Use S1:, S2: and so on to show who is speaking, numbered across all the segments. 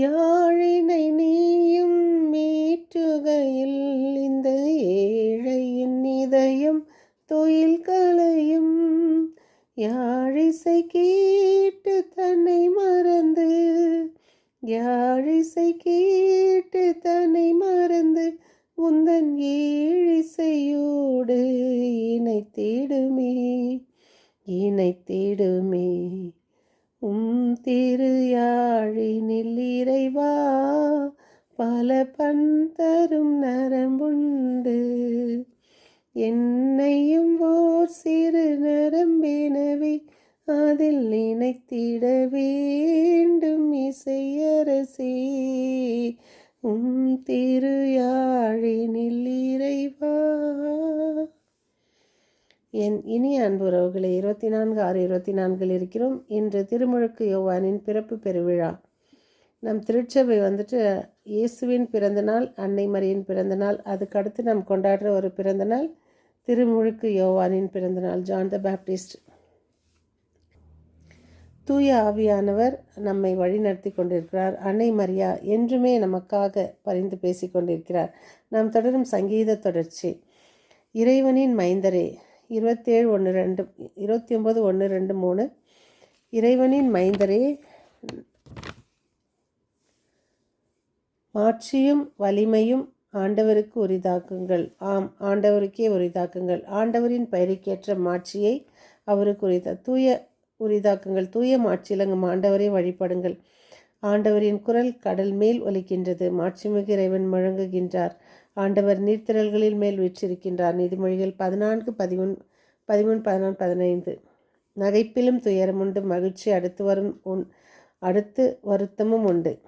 S1: யாழினை நீயும் மீட்டுகையில் இந்த ஏழையின் இதயம் தொழில் கலையும் யாழிசை கேட்டு தன்னை மறந்து யாழிசை கேட்டு தன்னை மறந்து உந்தன் ஏழிசையோடு இணைத்திடுமே இணைத்திடுமே. உம் திருயாழினில் இறைவா பல பண் தரும் நரம்புண்டு. என்னையும் ஓர் சிறு நரம்பினவே அதில் நினைத்திட வேண்டும் இசையரசே. உம் திருயாழினில் இறைவா என் இனிய அன்புறவுகளை இருபத்தி நான்கு ஆறு இருபத்தி நான்கில் இருக்கிறோம். இன்று திருமுழுக்கு யோவானின் பிறப்பு பெருவிழா. நம் திருச்சபை வந்துட்டு இயேசுவின் பிறந்தநாள் அன்னை மரியின் பிறந்தநாள் அதுக்கடுத்து நாம் கொண்டாடுற ஒரு பிறந்தநாள் திருமுழுக்கு யோவானின் பிறந்தநாள் ஜான் த பேப்டிஸ்ட் தூய ஆவியானவர் நம்மை வழிநடத்தி கொண்டிருக்கிறார். அன்னை மரியா என்றுமே நமக்காக பரிந்து பேசி கொண்டிருக்கிறார். நாம் தொடரும் சங்கீத தொடர்ச்சி. இறைவனின் மைந்தரே இருபத்தேழு ஒன்று ரெண்டு இருபத்தி ஒம்பது ஒன்று ரெண்டு மூணு. இறைவனின் மைந்தரே மாட்சியும் வலிமையும் ஆண்டவருக்கு உரிதாக்குங்கள். ஆம் ஆண்டவருக்கே உரிதாக்குங்கள். ஆண்டவரின் பெயருக்கேற்ற மாட்சியை அவருக்கு உரிதா தூய உரிதாக்குங்கள். தூய மாட்சியிலங்கும் ஆண்டவரை வழிபடுங்கள். ஆண்டவரின் குரல் கடல் மேல் ஒலிக்கின்றது. மாட்சிமிகு இறைவன் முழங்குகின்றார். ஆண்டவர் நீர்த்திரல்களில் மேல் வீற்றிருக்கின்றார். நீதிமொழிகள் பதினான்கு பதிமூணு பதிமூணு பதினான்கு பதினைந்து. நகைப்பிலும் துயரம் உண்டு மகிழ்ச்சி அடுத்து வரும் உன் அடுத்து வருத்தமும் உண்டு.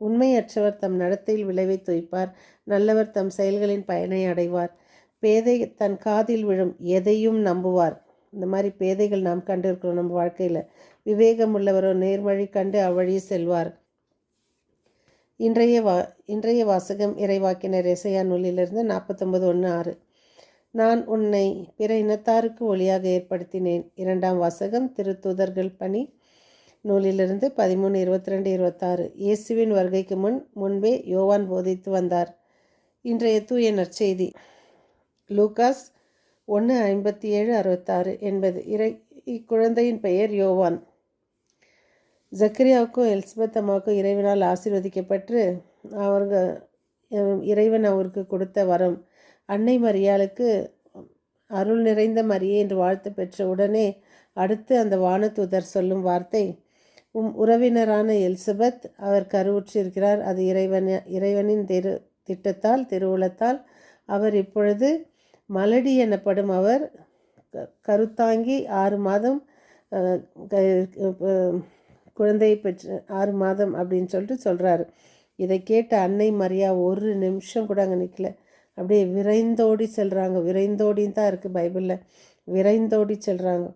S1: உண்மையற்றவர் தம் நடத்தையில் விளைவை துய்ப்பார் நல்லவர் தம் செயல்களின் பயனை அடைவார். பேதை தன் காதில் விழும் எதையும் நம்புவார். இந்த மாதிரி பேதைகள் நாம் கண்டிருக்கிறோம் நம்ம வாழ்க்கையில். விவேகம் உள்ளவரோ நேர்வழி கண்டு அவ்வழியே செல்வார். இன்றைய வா இன்றைய வாசகம் இறைவாக்கினர் இசையா நூலிலிருந்து நாற்பத்தொம்பது ஒன்று ஆறு. நான் உன்னை பிற இனத்தாருக்கு ஒளியாக ஏற்படுத்தினேன். இரண்டாம் வாசகம் திருத்தூதர்கள் பணி நூலிலிருந்து பதிமூணு இருபத்தி ரெண்டு இருபத்தாறு. இயேசுவின் வருகைக்கு முன் முன்பே யோவான் போதித்து வந்தார். இன்றைய தூய நற்செய்தி. லூகாஸ் ஒன்று ஐம்பத்தி ஏழு அறுபத்தாறு என்பது இறை இக்குழந்தையின் பெயர் யோவான். ஜக்கரியாவுக்கும் எல்ஸ்பத் அம்மாவுக்கும் இறைவனால் ஆசீர்வதிக்கப்பட்டு அவங்க இறைவன் அவருக்கு கொடுத்த வரம். அன்னை மரியாளுக்கு அருள் நிறைந்த மரியே என்று வாழ்த்து பெற்ற உடனே அடுத்து அந்த வானதூதர் சொல்லும் வார்த்தை உம் உறவினரான எலிசபெத் அவர் கருவுற்றிருக்கிறார் அது இறைவன் இறைவனின் திரு திட்டத்தால் திருவுளத்தால் அவர் இப்பொழுது மலடி எனப்படும் அவர் கருத்தாங்கி ஆறு மாதம் குழந்தையை பெற்று ஆறு மாதம் அப்படின்னு சொல்லிட்டு சொல்கிறாரு இதை கேட்ட அன்னை மரியா ஒரு நிமிஷம் கூட அங்கே நிற்கல அப்படியே விரைந்தோடி செல்கிறாங்க விரைந்தோடின்னு தான் இருக்குது பைபிளில். விரைந்தோடி செல்கிறாங்க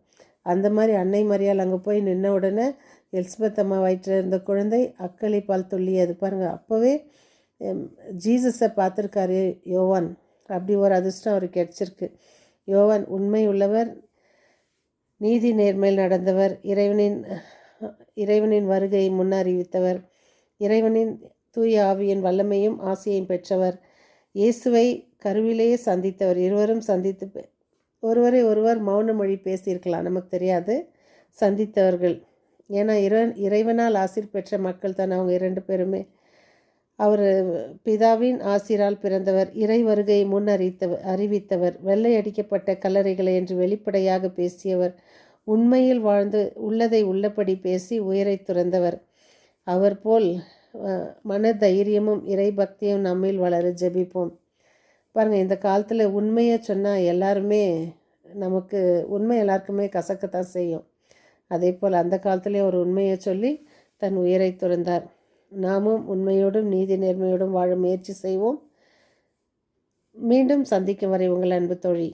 S1: அந்த மாதிரி அன்னை மரியால் அங்கே போய் நின்ன உடனே எல்ஸ்பத் அம்மா வயிற்றில் இருந்த குழந்தை அக்களி பால் துள்ளியது. பாருங்கள் அப்போவே ஜீசஸை பார்த்துருக்காரு யோவான். அப்படி ஒரு அதிர்ஷ்டம் அவருக்கு கிடச்சிருக்கு. யோவான் உண்மை உள்ளவர் நீதி நேர்மையில் நடந்தவர் இறைவனின் இறைவனின் வருகையை முன்னறிவித்தவர் இறைவனின் தூய ஆவியின் வல்லமையும் ஆசையும் பெற்றவர். இயேசுவை கருவிலேயே சந்தித்தவர். இருவரும் சந்தித்து ஒருவரை ஒருவர் மௌன மொழி பேசியிருக்கலாம். நமக்கு தெரியாது. சந்தித்தவர்கள். ஏன்னா இற இறைவனால் ஆசிர் பெற்ற மக்கள் தான் அவங்க இரண்டு பேருமே. அவர் பிதாவின் ஆசிரால் பிறந்தவர். இறை வருகையை முன் அறித்தவர் அறிவித்தவர். வெள்ளை அடிக்கப்பட்ட கல்லறைகளை என்று வெளிப்படையாக பேசியவர். உண்மையில் வாழ்ந்து உள்ளதை உள்ளபடி பேசி உயிரை துறந்தவர். அவர் போல் மன தைரியமும் இறை பக்தியும் நம்மில் வளர ஜெபிப்போம். பாருங்கள் இந்த காலத்தில் உண்மையை சொன்னால் எல்லாருமே நமக்கு உண்மை எல்லாருக்குமே கசக்கத்தான் செய்யும். அதே போல் அந்த காலத்திலே ஒரு உண்மையை சொல்லி தன் உயிரை துறந்தார். நாமும் உண்மையோடும் நீதி நேர்மையோடும் வாழ முயற்சி செய்வோம். மீண்டும் சந்திக்கும் வரை உங்கள் அன்பு தோழி.